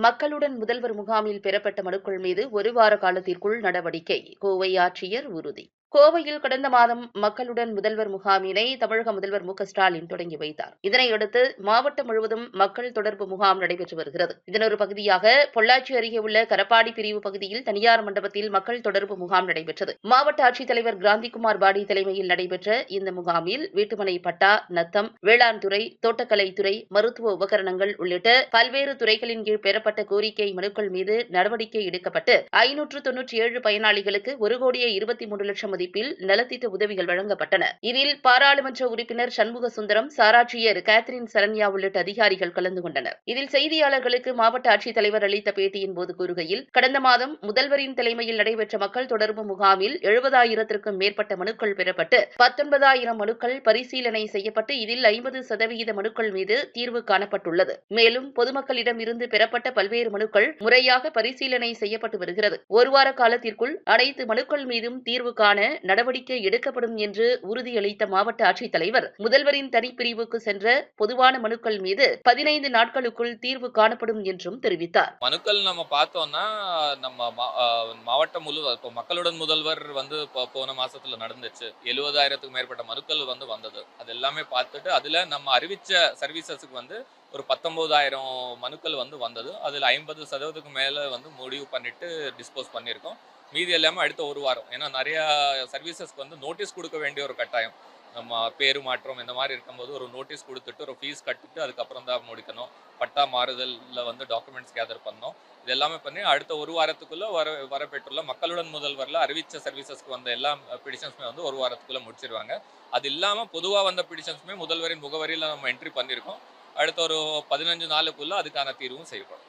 மக்களுடன் முதல்வர் முகாமில் பெறப்பட்ட மனுக்கள் மீது ஒரு வார காலத்திற்குள் நடவடிக்கை. கோவை ஆட்சியர் உறுதி. கோவையில் கடந்த மாதம் மக்களுடன் முதல்வர் முகாமினை தமிழக முதல்வர் மு ஸ்டாலின் தொடங்கி வைத்தார். இதனையடுத்து மாவட்டம் முழுவதும் மக்கள் தொடர்பு முகாம் நடைபெற்று வருகிறது. இதன் ஒரு பகுதியாக பொள்ளாச்சி அருகே உள்ள கரப்பாடி பிரிவு பகுதியில் தனியார் மண்டபத்தில் மக்கள் தொடர்பு முகாம் நடைபெற்றது. மாவட்ட ஆட்சித்தலைவர் கிராந்திகுமார் பாடி தலைமையில் நடைபெற்ற இந்த முகாமில் வீட்டுமனை பட்டா நத்தம் வேளாண் துறை தோட்டக்கலைத்துறை மருத்துவ உபகரணங்கள் உள்ளிட்ட பல்வேறு துறைகளின் கீழ் பெறப்பட்ட கோரிக்கை மனுக்கள் மீது நடவடிக்கை எடுக்கப்பட்டு ஐநூற்று தொன்னூற்றி ஏழு பயனாளிகளுக்கு ஒரு கோடியே இருபத்தி மூன்று லட்சம் மதிப்பில் நலத்திட்ட உதவிகள் வழங்கப்பட்டன. இதில் பாராளுமன்ற உறுப்பினர் சண்முக சுந்தரம் சாராட்சியர் கேத்ரின் சரண்யா உள்ளிட்ட அதிகாரிகள் கலந்து கொண்டனர். இதில் செய்தியாளர்களுக்கு மாவட்ட ஆட்சித்தலைவர் அளித்த பேட்டியின் போது கூறுகையில் கடந்த மாதம் முதல்வரின் தலைமையில் நடைபெற்ற மக்கள் தொடர்பு முகாமில் எழுபதாயிரத்திற்கும் மேற்பட்ட மனுக்கள் பெறப்பட்டு பத்தொன்பதாயிரம் மனுக்கள் பரிசீலனை செய்யப்பட்டு இதில் ஐம்பது சதவிகித மனுக்கள் மீது தீர்வு காணப்பட்டுள்ளது. மேலும் பொதுமக்களிடம் இருந்து பெறப்பட்ட பல்வேறு மனுக்கள் முறையாக பரிசீலனை செய்யப்பட்டு வருகிறது. ஒருவார காலத்திற்குள் அனைத்து மனுக்கள் மீதும் தீர்வு காண நடவடிக்கை எடுக்கப்படும் என்று உறுதியளித்த மாவட்ட ஆட்சித்தலைவர் முதல்வரின் தனிப்பிரிவுக்கு சென்ற பொதுவான மனுக்கள் மீது பதினைந்து நாட்களுக்குள் தீர்வு காணப்படும் என்றும் தெரிவித்தார். மனுக்கள் நம்ம பார்த்தோம்னா நம்ம மாவட்டம் முழு இப்போ மக்களுடன் முதல்வர் வந்து போன மாசத்துல நடந்துச்சு. எழுபதாயிரத்துக்கு மேற்பட்ட மனுக்கள் வந்து வந்தது. அது எல்லாமே பார்த்துட்டு அதுல நம்ம அறிவிச்ச சர்வீசஸுக்கு வந்து ஒரு பத்தொம்போதாயிரம் மனுக்கள் வந்து வந்தது. அதில் ஐம்பது சதவீதத்துக்கு மேலே வந்து முடிவு பண்ணிட்டு டிஸ்போஸ் பண்ணியிருக்கோம். மீதி எல்லாமே அடுத்த ஒரு வாரம். ஏன்னா நிறையா சர்வீசஸ்க்கு வந்து நோட்டீஸ் கொடுக்க வேண்டிய ஒரு கட்டாயம். நம்ம பேரு மாற்றம் இந்த மாதிரி இருக்கும்போது ஒரு நோட்டீஸ் கொடுத்துட்டு ஒரு ஃபீஸ் கட்டிட்டு அதுக்கப்புறம் தான் முடிக்கணும். பட்டா மாறுதலில் வந்து டாக்குமெண்ட்ஸ் கேதர் பண்ணோம் இது எல்லாமே பண்ணி அடுத்த ஒரு வாரத்துக்குள்ள வர வரப்பெற்றுள்ள மக்களுடன் முதல்வரில் அறிவித்த சர்வீசஸ்க்கு வந்த எல்லா பிடிஷன்ஸுமே வந்து ஒரு வாரத்துக்குள்ள முடிச்சிருவாங்க. அது இல்லாமல் பொதுவாக வந்த பிடிஷன்ஸுமே முதல்வரின் முகவரியில் நம்ம என்ட்ரி பண்ணியிருக்கோம் அடுத்த ஒரு பதினஞ்சு நாளுக்குள்ள அதுக்கான தீர்வும் செய்யப்படும்.